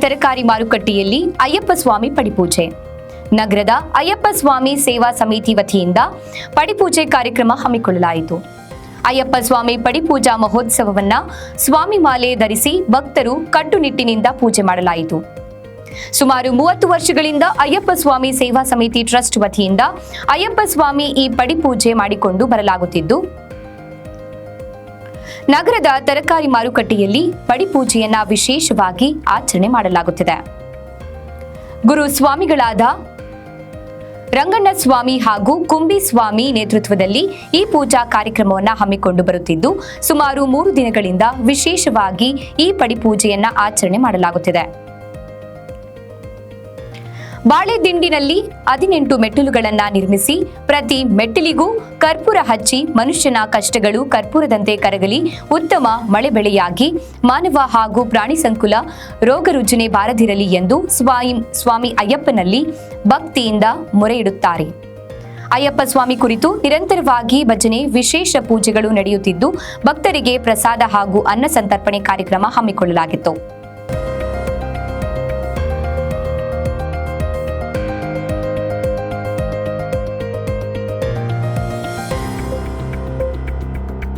ತರಕಾರಿ ಮಾರುಕಟ್ಟೆಯಲ್ಲಿ ಅಯ್ಯಪ್ಪ ಸ್ವಾಮಿ ಪಡಿಪೂಜೆ. ನಗರದ ಅಯ್ಯಪ್ಪ ಸ್ವಾಮಿ ಸೇವಾ ಸಮಿತಿ ವತಿಯಿಂದ ಪಡಿಪೂಜೆ ಕಾರ್ಯಕ್ರಮ ಹಮ್ಮಿಕೊಳ್ಳಲಾಯಿತು. ಅಯ್ಯಪ್ಪ ಸ್ವಾಮಿ ಪಡಿಪೂಜಾ ಮಹೋತ್ಸವವನ್ನ ಸ್ವಾಮಿ ಮಾಲೆ ಧರಿಸಿ ಭಕ್ತರು ಕಟ್ಟುನಿಟ್ಟಿನಿಂದ ಪೂಜೆ ಮಾಡಲಾಯಿತು. ಸುಮಾರು ಮೂವತ್ತು ವರ್ಷಗಳಿಂದ ಅಯ್ಯಪ್ಪ ಸ್ವಾಮಿ ಸೇವಾ ಸಮಿತಿ ಟ್ರಸ್ಟ್ ವತಿಯಿಂದ ಅಯ್ಯಪ್ಪ ಸ್ವಾಮಿ ಈ ಪಡಿಪೂಜೆ ಮಾಡಿಕೊಂಡು ಬರಲಾಗುತ್ತಿದ್ದು ನಗರದ ತರಕಾರಿ ಮಾರುಕಟ್ಟೆಯಲ್ಲಿ ಪಡಿಪೂಜೆಯನ್ನ ವಿಶೇಷವಾಗಿ ಆಚರಣೆ ಮಾಡಲಾಗುತ್ತಿದೆ. ಗುರು ಸ್ವಾಮಿಗಳಾದ ರಂಗಣ್ಣ ಸ್ವಾಮಿ ಹಾಗೂ ಕುಂಬಿ ಸ್ವಾಮಿ ನೇತೃತ್ವದಲ್ಲಿ ಈ ಪೂಜಾ ಕಾರ್ಯಕ್ರಮವನ್ನು ಹಮ್ಮಿಕೊಂಡು ಬರುತ್ತಿದ್ದು, ಸುಮಾರು ಮೂರು ದಿನಗಳಿಂದ ವಿಶೇಷವಾಗಿ ಈ ಪಡಿಪೂಜೆಯನ್ನ ಆಚರಣೆ ಮಾಡಲಾಗುತ್ತಿದೆ. ಬಾಳೆ ದಿಂಡಿನಲ್ಲಿ ಹದಿನೆಂಟು ಮೆಟ್ಟಿಲುಗಳನ್ನು ನಿರ್ಮಿಸಿ ಪ್ರತಿ ಮೆಟ್ಟಿಲಿಗೂ ಕರ್ಪೂರ ಹಚ್ಚಿ ಮನುಷ್ಯನ ಕಷ್ಟಗಳು ಕರ್ಪೂರದಂತೆ ಕರಗಲಿ ಉತ್ತಮ ಮಳೆ ಬೆಳೆಯಾಗಿ ಮಾನವ ಹಾಗೂ ಪ್ರಾಣಿ ಸಂಕುಲ ರೋಗ ರುಜಿನೆ ಬಾರದಿರಲಿ ಎಂದು ಸ್ವಾಯಿ ಸ್ವಾಮಿ ಅಯ್ಯಪ್ಪನಲ್ಲಿ ಭಕ್ತಿಯಿಂದ ಮೊರೆ ಇಡುತ್ತಾರೆ ಅಯ್ಯಪ್ಪ ಸ್ವಾಮಿ ಕುರಿತು ನಿರಂತರವಾಗಿ ಭಜನೆ, ವಿಶೇಷ ಪೂಜೆಗಳು ನಡೆಯುತ್ತಿದ್ದು ಭಕ್ತರಿಗೆ ಪ್ರಸಾದ ಹಾಗೂ ಅನ್ನ ಸಂತರ್ಪಣೆ ಕಾರ್ಯಕ್ರಮ ಹಮ್ಮಿಕೊಳ್ಳಲಾಗಿತ್ತು.